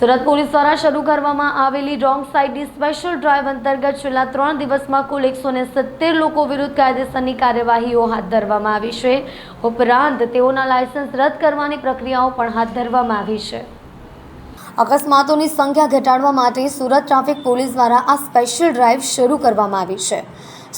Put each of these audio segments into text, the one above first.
Surat police દ્વારા શરૂ કરવામાં આવેલી રોંગ સાઇડની સ્પેશિયલ ડ્રાઈવ અંતર્ગત છેલ્લા ત્રણ દિવસમાં કુલ એકસો સિત્તેર લોકો વિરુદ્ધ કાયદેસરની કાર્યવાહીઓ હાથ ધરવામાં આવી છે. ઉપરાંત તેઓના લાયસન્સ રદ કરવાની પ્રક્રિયાઓ પણ હાથ ધરવામાં આવી છે. અકસ્માતોની સંખ્યા ઘટાડવા માટે સુરત ટ્રાફિક પોલીસ દ્વારા આ સ્પેશિયલ ડ્રાઈવ શરૂ કરવામાં આવી છે.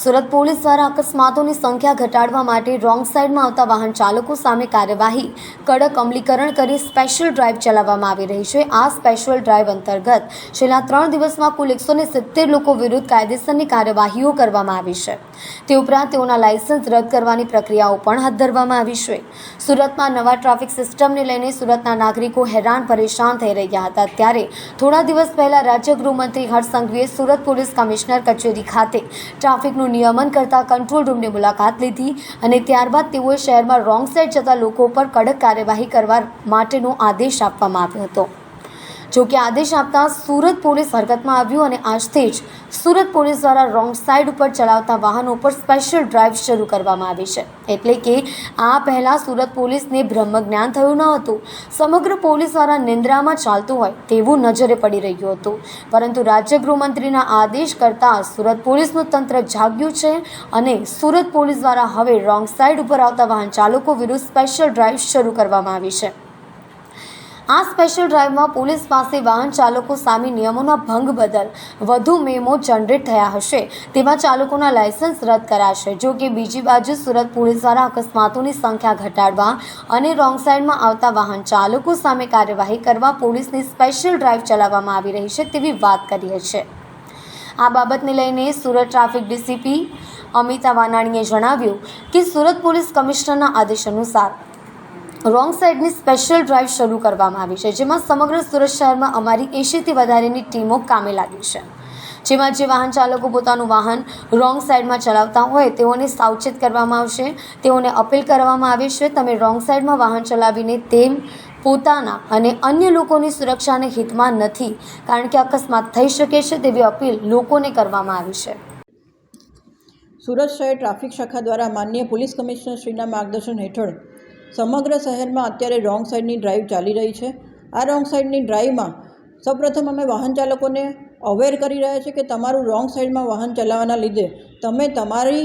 સુરત પોલીસ દ્વારા અકસ્માતોની સંખ્યા ઘટાડવા માટે રોંગ સાઈડમાં આવતા વાહન ચાલકો સામે કાર્યવાહી, કડક અમલીકરણ કરી સ્પેશિયલ ડ્રાઈવ ચલાવવામાં આવી રહી છે. આ સ્પેશિયલ ડ્રાઈવ અંતર્ગત છેલ્લા ત્રણ દિવસમાં કુલ એકસો સિત્તેર લોકો વિરુદ્ધ કાયદેસરની કાર્યવાહીઓ કરવામાં આવી છે. તે ઉપરાંત તેઓના લાયસન્સ રદ કરવાની પ્રક્રિયાઓ પણ હાથ ધરવામાં આવી છે. સુરતમાં નવા ટ્રાફિક સિસ્ટમને લઈને સુરતના નાગરિકો હેરાન પરેશાન થઈ રહ્યા હતા. ત્યારે થોડા દિવસ પહેલા રાજ્ય ગૃહમંત્રી હર્ષ સંઘવીએ સુરત પોલીસ કમિશનર કચેરી ખાતે ટ્રાફિકનું નિયમન કરતા કંટ્રોલ રૂમની મુલાકાત લીધી અને ત્યારબાદ તેઓએ શહેરમાં રોંગ સાઈડ જતા લોકો પર કડક કાર્યવાહી કરવા માટેનો આદેશ આપવામાં આવ્યો હતો. જો કે આદેશ આપતા સુરત પોલીસ હરકતમાં આવ્યું અને આજથી જ સુરત પોલીસ દ્વારા રોંગ સાઈડ ઉપર ચલાવતા વાહનો પર સ્પેશિયલ ડ્રાઈવ શરૂ કરવામાં આવી છે. એટલે કે આ પહેલાં સુરત પોલીસને બ્રહ્મજ્ઞાન થયું ન હતું. સમગ્ર પોલીસ દ્વારા નિંદ્રામાં ચાલતું હોય તેવું નજરે પડી રહ્યું હતું. પરંતુ રાજ્ય ગૃહમંત્રીના આદેશ કરતાં સુરત પોલીસનું તંત્ર જાગ્યું છે અને સુરત પોલીસ દ્વારા હવે રોંગ સાઈડ ઉપર આવતા વાહન ચાલકો વિરુદ્ધ સ્પેશિયલ ડ્રાઈવ શરૂ કરવામાં આવી છે. આ સ્પેશિયલ ડ્રાઈવમાં પોલીસ પાસે વાહન ચાલકો સામે નિયમોના ભંગ બદલ વધુ મેમો જનરેટ થયા હશે. તેવા ચાલકોના લાયસન્સ રદ કરાશે. જો કે બીજી બાજુ સુરત પોલીસ દ્વારા અકસ્માતોની સંખ્યા ઘટાડવા અને રોંગ સાઈડમાં આવતા વાહન ચાલકો સામે કાર્યવાહી કરવા પોલીસની સ્પેશિયલ ડ્રાઈવ ચલાવવામાં આવી રહી છે તેવી વાત કરી છે આ બાબતને લઈને સુરત ટ્રાફિક ડીસીપી અમિતા વાનાણીએ જણાવ્યું કે સુરત પોલીસ કમિશનરના આદેશ અનુસાર રોંગ સાઈડની સ્પેશિયલ ડ્રાઈવ શરૂ કરવામાં આવી છે, જેમાં સમગ્ર સુરત શહેરમાં અમારી એંશીથી વધારેની ટીમો કામે લાગી છે. જેમાં જે વાહન ચાલકો પોતાનું વાહન રોંગ સાઈડમાં ચલાવતા હોય, તેઓને સાવચેત કરવામાં આવશે, તેઓને અપીલ કરવામાં આવે છે, તમે રોંગ સાઈડમાં વાહન ચલાવીને તેમ પોતાના અને અન્ય લોકોની સુરક્ષાને હિતમાં નથી, કારણ કે અકસ્માત થઈ શકે છે તેવી અપીલ લોકોને કરવામાં આવી છે. સુરત શહેર ટ્રાફિક શાખા દ્વારા માન્ય પોલીસ કમિશનર શ્રીના માર્ગદર્શન હેઠળ સમગ્ર શહેરમાં અત્યારે રોંગ સાઈડની ડ્રાઈવ ચાલી રહી છે. આ રોંગ સાઈડની ડ્રાઈવમાં સૌપ્રથમ અમે વાહન ચાલકોને અવેર કરી રહ્યા છીએ કે તમારું રોંગ સાઈડમાં વાહન ચલાવવાના લીધે તમે તમારી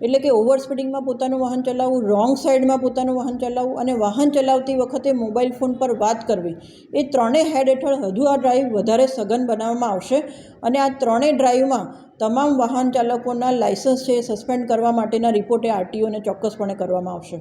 એટલે કે ઓવર સ્પીડિંગમાં પોતાનું વાહન ચલાવવું રોંગ સાઈડમાં પોતાનું વાહન ચલાવવું અને વાહન ચલાવતી વખતે મોબાઈલ ફોન પર વાત કરવી, એ ત્રણેય હેડ હેઠળ હજુ આ ડ્રાઈવ વધારે સઘન બનાવવામાં આવશે અને આ ત્રણેય ડ્રાઈવમાં તમામ વાહન ચાલકોના લાયસન્સ છે સસ્પેન્ડ કરવા માટેના રિપોર્ટે આરટીઓને ચોક્કસપણે કરવામાં આવશે.